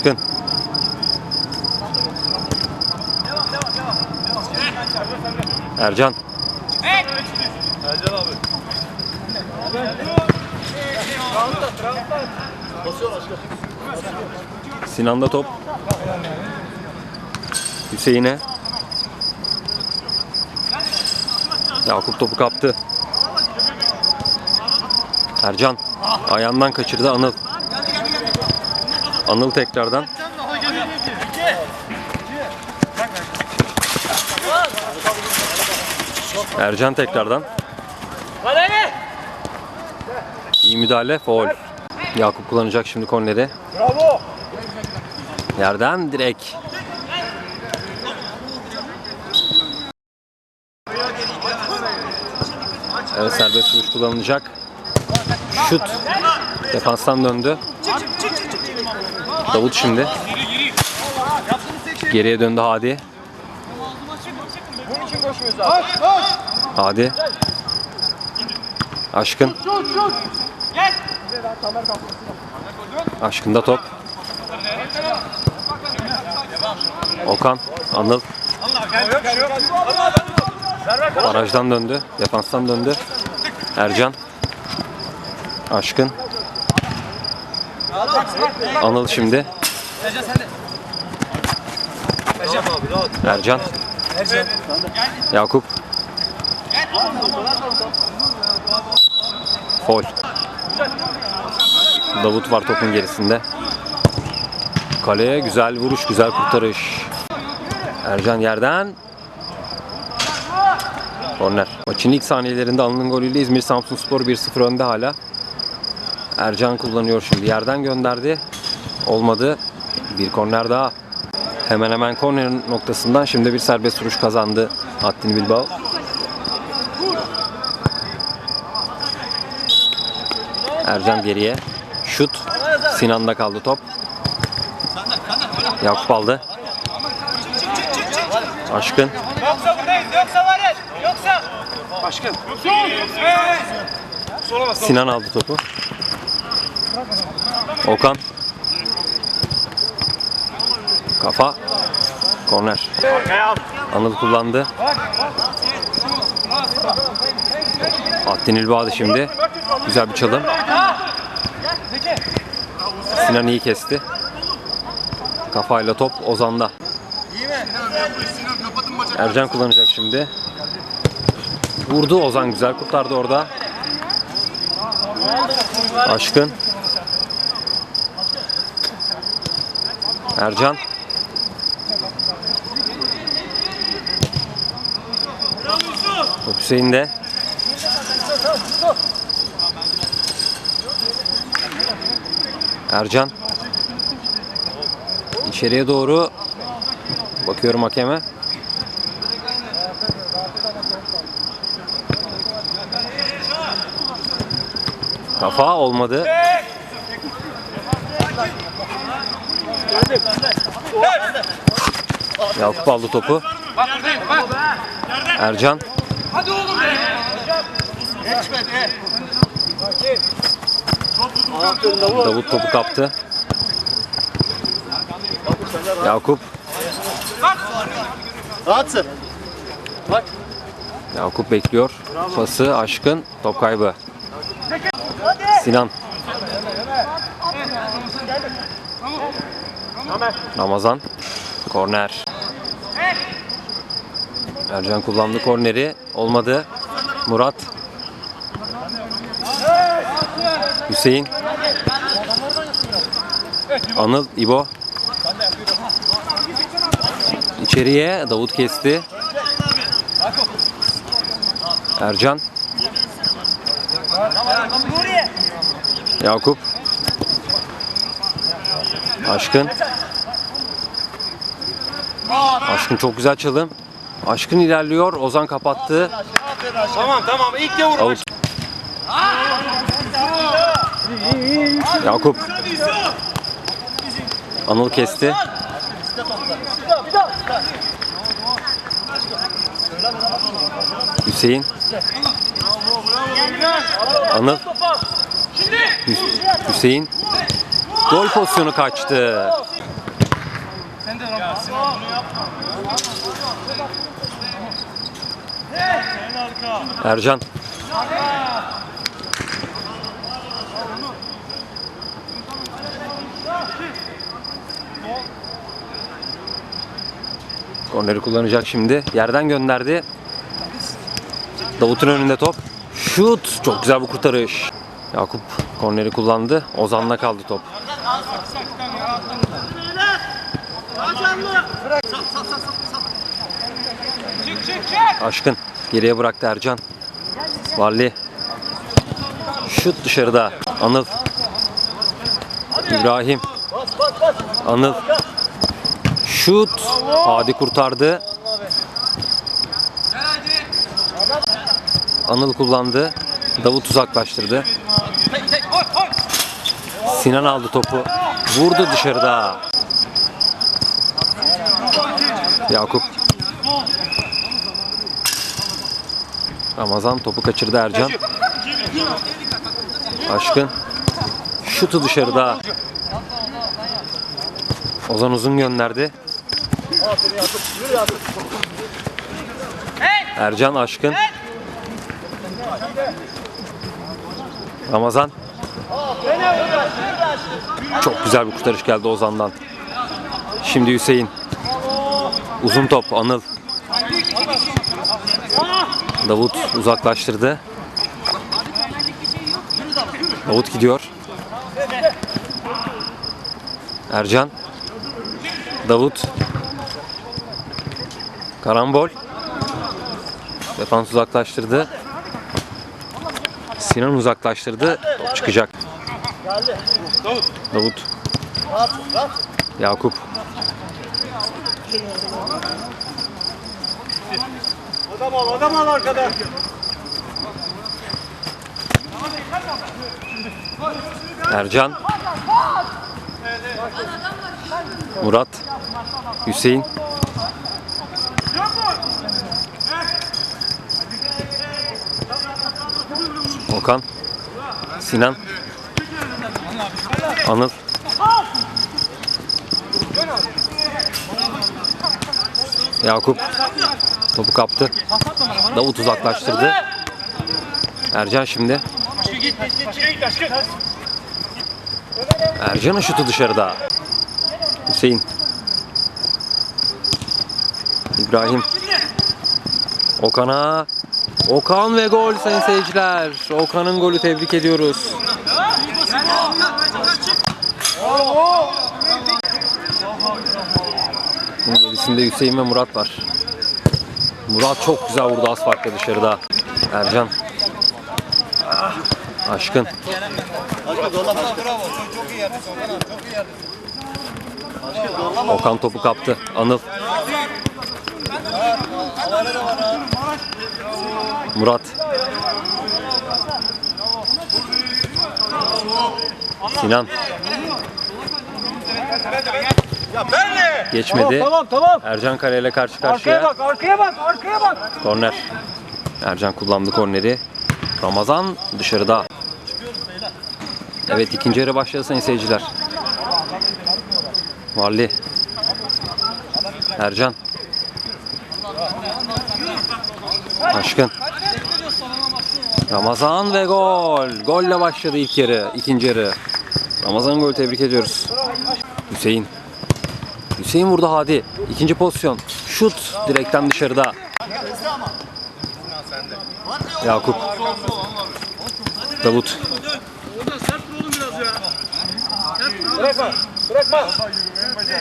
Aşkın. Ercan. Sinan'da top. Hüseyin'e. Yakup topu kaptı. Ercan ayağından kaçırdı Anıl. Anıl tekrardan. Ercan tekrardan. İyi müdahale, foul. Yakup kullanacak şimdi korneri. Bravo. Yerden direkt. Evet serbest vuruş kullanılacak. Şut. Defanstan döndü. Davut şimdi. Geriye döndü Hadi. Hadi. Aşkın. Aşkında top. Okan. Anıl. Barajdan döndü. Defanstan döndü. Ercan. Aşkın. Anıl şimdi. Ercan. Yakup. Fol. Davut var topun gerisinde. Kaleye güzel vuruş, güzel kurtarış. Ercan yerden. Korner. Maçın ilk saniyelerinde alınan golüyle İzmir Samsunspor 1-0 önde hala. Ercan kullanıyor şimdi. Yerden gönderdi. Olmadı. Bir korner daha. Hemen hemen korner noktasından şimdi bir serbest vuruş kazandı Attin Bilbao. Ercan geriye. Şut. Sinan'da kaldı top. Yakup aldı. Aşkın. Yoksa buradayız. Yoksa varız. Yoksa. Başkan. Sinan aldı topu. Okan. Kafa. Korner. Anıl kullandı. Attin İlbağ'dı şimdi. Güzel bir çalım. Sinan iyi kesti. Kafayla top Ozan'da. Ercan kullanacak şimdi. Vurdu Ozan güzel kurtardı orada. Aşkın. Ercan. Top Hüseyin'de. Ercan. İçeriye doğru. Bakıyorum hakeme. Kafa olmadı. Yakup aldı topu. Ercan. Hadi oğlum be. Davut topu kaptı. Yakup. Rahatsın. Yakup bekliyor. Pası aşkın. Top kaybı. Sinan. Ramazan. Korner. Ercan kullandı korneri. Olmadı. Murat. Hüseyin. Anıl, İbo. İçeriye Davut kesti. Ercan. Yakup. Aşkın. Aşkın çok güzel çalım. Aşkın ilerliyor. Ozan kapattı. Tamam tamam ilk de vur. Out. Yakup. Anıl kesti. Hüseyin. Anıl. Hü- Hüseyin. Gol pozisyonu kaçtı. Ercan. Korneri kullanacak şimdi. Yerden gönderdi. Davut'un önünde top. Şut! Çok güzel bir kurtarış. Yakup korneri kullandı. Ozan'la kaldı top. Aşkın geriye bıraktı Ercan. Valli. Şut dışarıda. Anıl. İbrahim. Anıl. Şut. Hadi kurtardı. Anıl kullandı. Davut uzaklaştırdı. Sinan aldı topu. Vurdu dışarıda. Yakup. Ramazan topu kaçırdı Ercan. Aşkın. Şutu dışarıda. Ozan uzun gönderdi. Ercan Aşkın. Ramazan. Çok güzel bir kurtarış geldi Ozan'dan. Şimdi Hüseyin. Uzun top Anıl. Davut uzaklaştırdı. Davut gidiyor. Ercan. Davut. Karambol. Defans uzaklaştırdı. Sinan uzaklaştırdı. Top çıkacak. Davut. Yakup. Adam al adam al arkada. Ercan. Murat. Hüseyin. Okan. Sinan. Anıl. Yakup. Topu kaptı. Davut uzaklaştırdı. Ercan şimdi. Ercan'ın şutu dışarıda. Hüseyin. İbrahim. Okan'a. Okan ve gol sayın seyirciler. Okan'ın golü tebrik ediyoruz. Gerisinde Hüseyin ve Murat var. Murat çok güzel vurdu az dışarıda. Ercan. Aşkın. Okan topu kaptı. Anıl. Murat. Sinan. Geçmedi. Tamam tamam. Ercan Kale ile karşı Arkaya karşıya. bak arkaya bak arkaya bak. Korner. Ercan kullandı korneri. Ramazan dışarıda. Evet ikinci yarı başladı sayın seyirciler. Varli. Ercan. Aşkın. Ramazan ve gol. Golle başladı ilk yarı, ikinci yarı. Ramazan golü tebrik ediyoruz. Hüseyin. Hüseyin vurdu hadi. İkinci pozisyon. Şut direkten dışarıda. Yakup. Davut. Bırakma.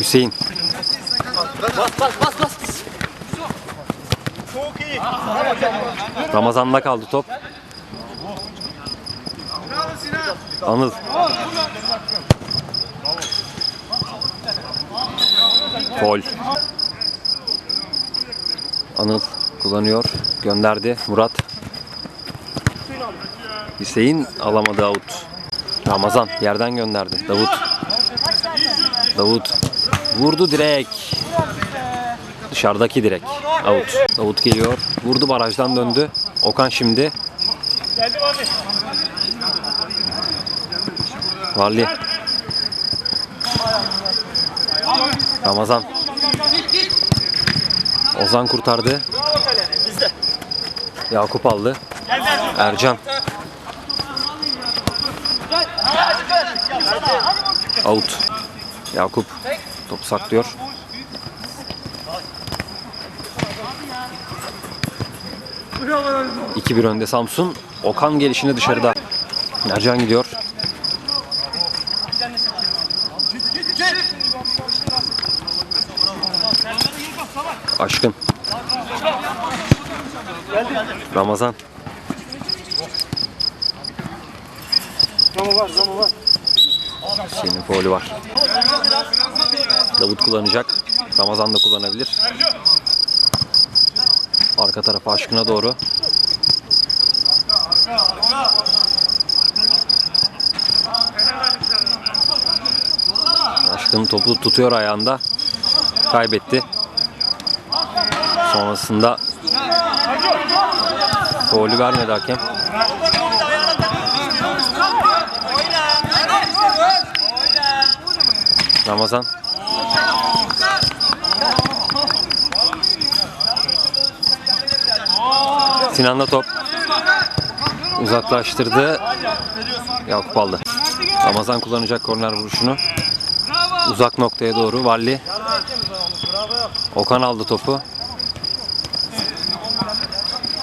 Hüseyin. Ramazan'da kaldı top. Anıl. Gol. Anıl kullanıyor. Gönderdi. Murat. Hüseyin alamadı out. Ramazan yerden gönderdi. Davut. Davut. Vurdu direk. Dışarıdaki direk. Out. Davut geliyor. Vurdu barajdan döndü. Okan şimdi. Geldi abi. Varli. Ramazan. Ozan kurtardı. Yakup aldı. Ercan. Out. Yakup topu saklıyor. İki bir önde Samsun. Okan gelişini dışarıda. Ercan gidiyor. Aşkın. Ramazan. Zaman var var. Senin faulü var. Davut kullanacak. Ramazan da kullanabilir. Arka tarafa aşkına doğru. Aşkın topu tutuyor ayağında. Kaybetti. Sonrasında faulü vermedi hakem. Ramazan. Sinan'la top. Uzaklaştırdı. Yakup aldı. Ramazan kullanacak korner vuruşunu. Uzak noktaya doğru Valli. Okan aldı topu.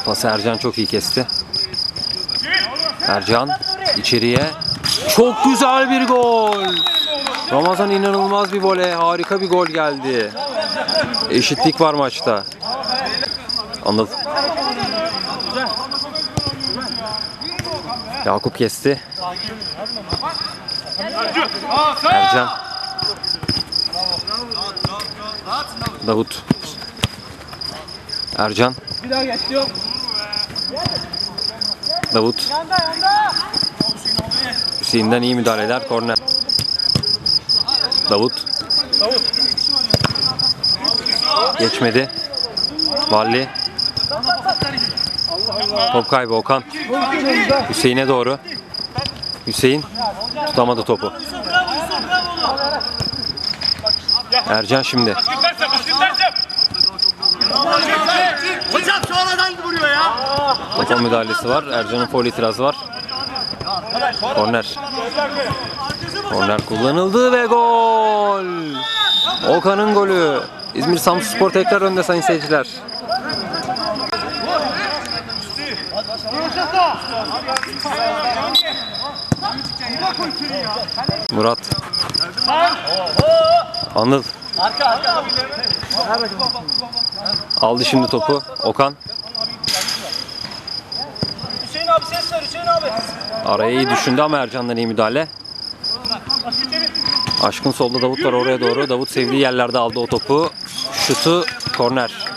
Pası Ercan çok iyi kesti. Ercan içeriye. Çok güzel bir gol. Ramazan inanılmaz bir voley. Harika bir gol geldi. Eşitlik var maçta. Anıl. Yakup kesti. Ercan. Davut. Ercan. Bir daha geç yok. Davut. Hüseyin'den iyi müdahaleler. Korner. Davut. Geçmedi. Valli. Top kaybı Okan. Hüseyin'e doğru. Hüseyin tutamadı topu. Ercan şimdi. Hocam şu vuruyor ya. Topa müdahalesi var. Ercan'ın foul itirazı var. Korner. Korner kullanıldı ve gol. Okan'ın golü. İzmir Samsunspor tekrar önde sayın seyirciler. Murat. Anıl. Aldı şimdi topu. Okan. Hüseyin abi ses ver Hüseyin abi. Araya iyi düşündü ama Ercan'dan iyi müdahale. Aşkın solda Davut var oraya doğru. Davut sevdiği yerlerde aldı o topu. Şutu korner.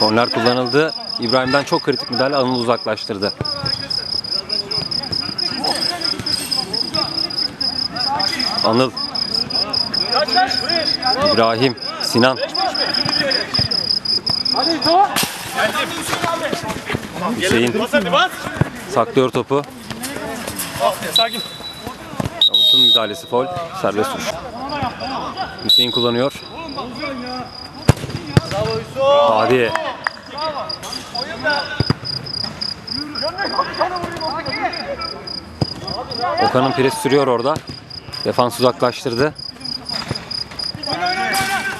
Korner kullanıldı. İbrahim'den çok kritik müdahale Anıl uzaklaştırdı. Anıl. İbrahim. Sinan. Hüseyin. Saklıyor topu. Davut'un müdahalesi foul. Serbest vuruş. Hüseyin kullanıyor. Hadi. Okan'ın pres sürüyor orada. Defans uzaklaştırdı.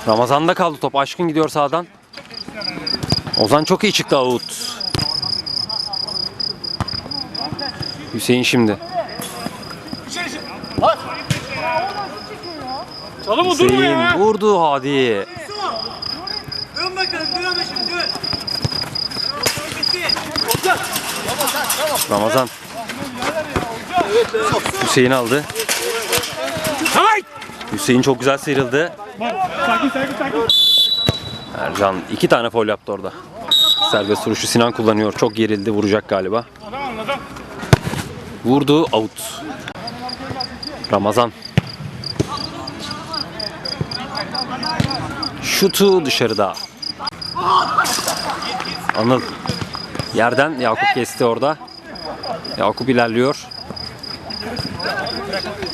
Ramazan'da kaldı top. Aşkın gidiyor sağdan. Ozan çok iyi çıktı out. Hüseyin şimdi. Çalı mı durmuyor Hüseyin vurdu hadi. Dön bakalım dön şimdi dön. Ramazan. Hüseyin aldı. Hüseyin çok güzel sıyrıldı. Sakin sakin sakin. Ercan iki tane foul yaptı orada. Serbest vuruşu Sinan kullanıyor. Çok gerildi. Vuracak galiba. Vurdu. Out. Ramazan. Şutu dışarıda. Anıl. Yerden Yakup kesti orada. Yakup ilerliyor.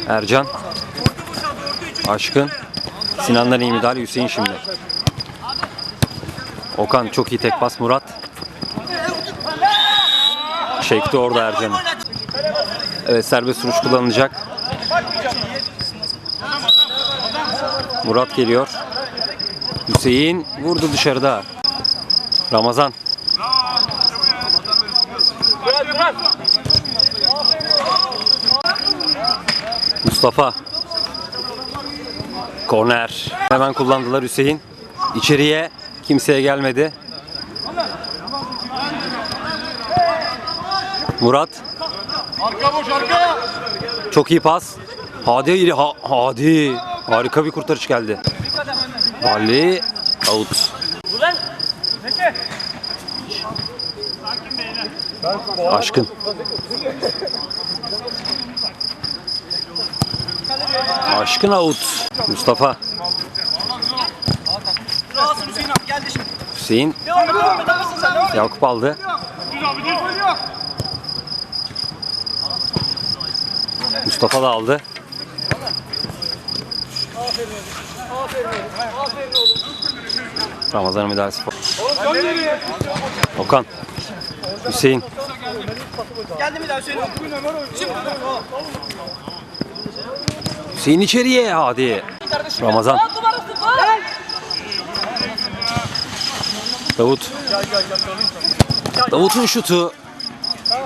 Ercan. Aşkın. Sinan'dan iyi müdahale. Hüseyin şimdi. Okan çok iyi tek pas Murat. Çekti orada Ercan'ı. Evet serbest vuruş kullanılacak. Murat geliyor. Hüseyin vurdu dışarıda. Ramazan. Mustafa. Korner. Hemen kullandılar Hüseyin. İçeriye kimseye gelmedi. Murat. Arka boş arka. Çok iyi pas. Hadi ha, hadi. Harika bir kurtarış geldi. Ali out. Aşkın. Aşkın out. Mustafa. Hüseyin abi geldi aldı. Mustafa da aldı. Ramazan geriye. Okan. Hüseyin. Geldi mi daha Hüseyin. Hüseyin içeriye hadi. Ramazan. Davut. Davut'un şutu.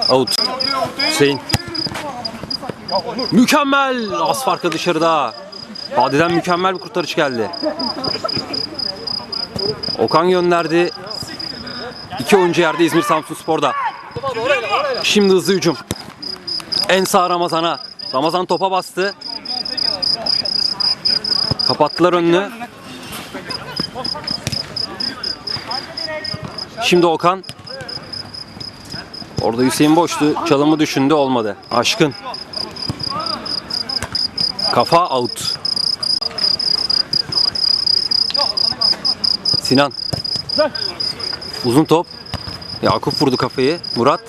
Out. Hüseyin. Mükemmel. Az farkı dışarıda. Hadi'den mükemmel bir kurtarış geldi. Okan gönderdi. İki oyuncu yerde İzmir Samsun Spor'da. Şimdi hızlı hücum. En sağ Ramazan'a. Ramazan topa bastı. Kapattılar önünü. Şimdi Okan. Orada Hüseyin boştu. Çalımı düşündü olmadı. Aşkın. Kafa out. Sinan. Uzun top. Yakup vurdu kafayı. Murat.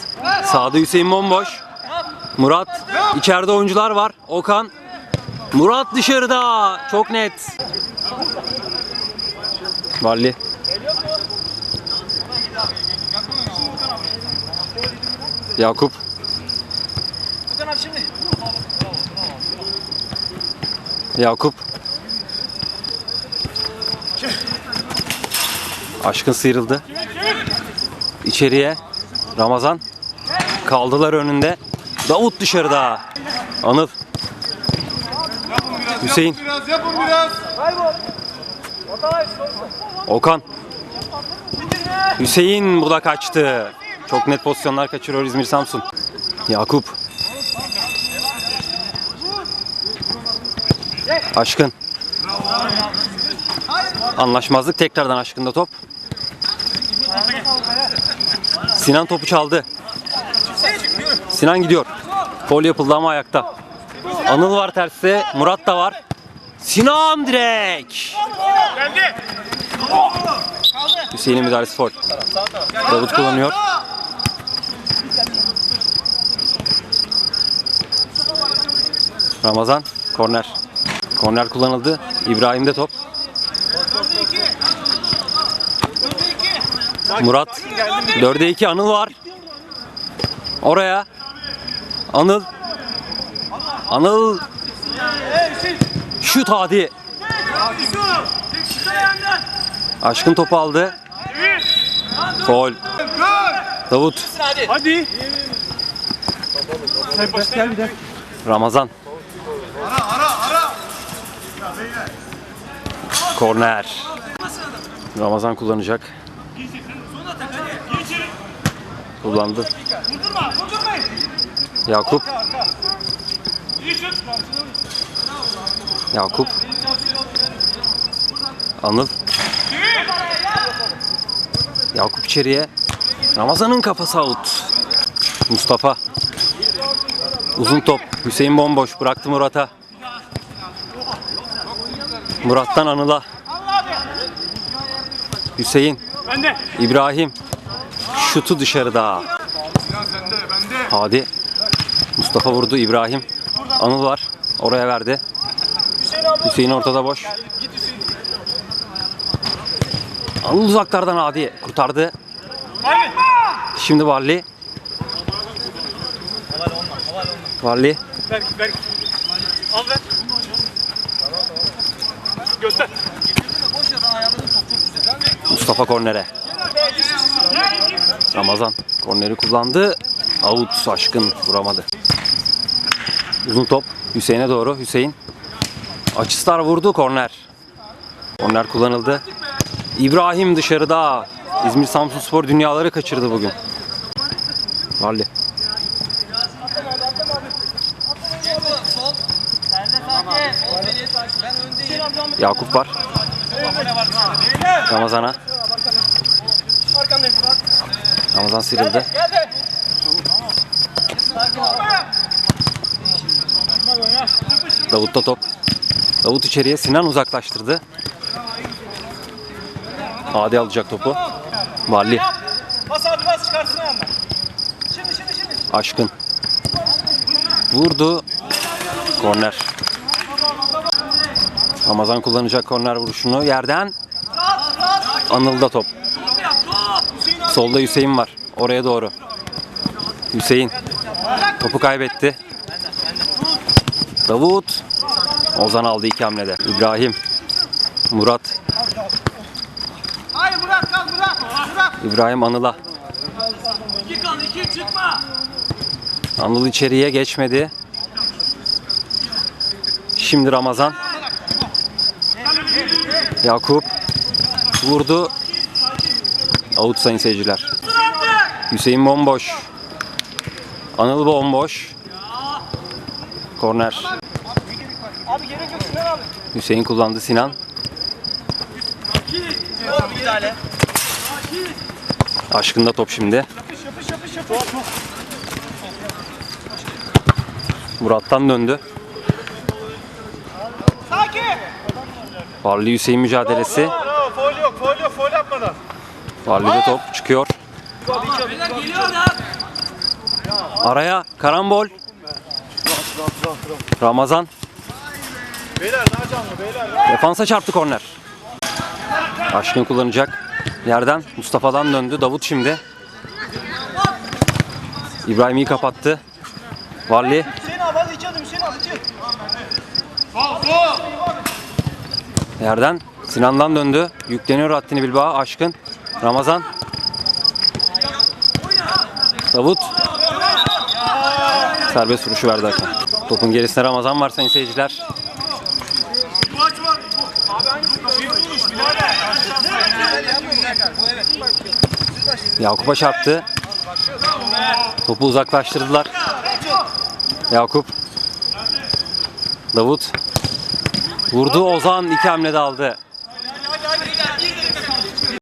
Sağda Hüseyin bomboş. Murat. içeride oyuncular var. Okan. Murat dışarıda. Çok net. Valli. Yakup. Furkan abi şimdi. Yakup. Aşkın sıyrıldı. İçeriye. Ramazan. Kaldılar önünde. Davut dışarıda. Anıl. Hüseyin. Okan. Hüseyin bu da kaçtı. Çok net pozisyonlar kaçırıyor İzmir Samsun. Yakup. Aşkın. Anlaşmazlık tekrardan Aşkın'da top. Sinan topu çaldı. Sinan gidiyor. Gol yapıldı ama ayakta. Anıl var terste. Murat da var. Sinan. Geldi. Hüseyin'in müdahalesi foul. Davut kullanıyor. Ramazan korner. Korner kullanıldı. İbrahim'de top. Murat 4'e 2 Anıl var. Oraya. Anıl. Anıl. Şut hadi. Aşkın topu aldı. Gol. Davut. Hadi. Ramazan. Korner. Ramazan kullanacak. Kullandı. Yakup. Yakup. Anıl. Yakup içeriye. Ramazan'ın kafası out. Mustafa. Uzun top. Hüseyin bomboş. Bıraktı Murat'a. Murat'tan Anıl'a. Hüseyin. İbrahim. Şutu dışarıda. Hadi. Mustafa vurdu İbrahim. Anıl var. Oraya verdi. Hüseyin ortada boş. Anıl uzaklardan Hadi kurtardı. Şimdi Varli. Varli. Mustafa kornere. Ramazan korneri kullandı. Out aşkın vuramadı. Uzun top Hüseyin'e doğru. Hüseyin. Açıstar vurdu korner. Korner kullanıldı. İbrahim dışarıda. İzmir Samsun Spor dünyaları kaçırdı bugün. Varli. Yakup var. Ramazan'a. Ramazan sıyrıldı. Davut'ta top. Davut içeriye Sinan uzaklaştırdı. Adi alacak topu. Valli aşkın. Vurdu. Korner. Ramazan kullanacak korner vuruşunu yerden. Anıl'da top. Solda Hüseyin var. Oraya doğru. Hüseyin. Topu kaybetti. Davut. Ozan aldı iki hamlede. İbrahim. Murat. Hayır Murat kal Murat. Murat. İbrahim Anıl'a. İki kal iki çıkma. Anıl içeriye geçmedi. Şimdi Ramazan. Yakup. Vurdu. Out sayın seyirciler. Hüseyin bomboş. Anıl bomboş. Korner. Hüseyin kullandı Sinan. Aşkında top şimdi. Murat'tan döndü. Varlı Hüseyin mücadelesi. Bravo foul yok foul yok foul yapmadan. Varlı'da top çıkıyor. Araya karambol. Ramazan. Beyler daha canlı beyler. Defansa çarptı korner. Aşkın kullanacak. Yerden Mustafa'dan döndü. Davut şimdi. İbrahim iyi kapattı. Varli yerden Sinan'dan döndü. Yükleniyor Hattini Bilbao. Aşkın. Ramazan. Davut. Serbest vuruşu verdi hakem. Topun gerisinde Ramazan var sayın seyirciler. Yakup'a çarptı. Topu uzaklaştırdılar. Yakup. Davut. Vurdu Ozan iki hamlede aldı.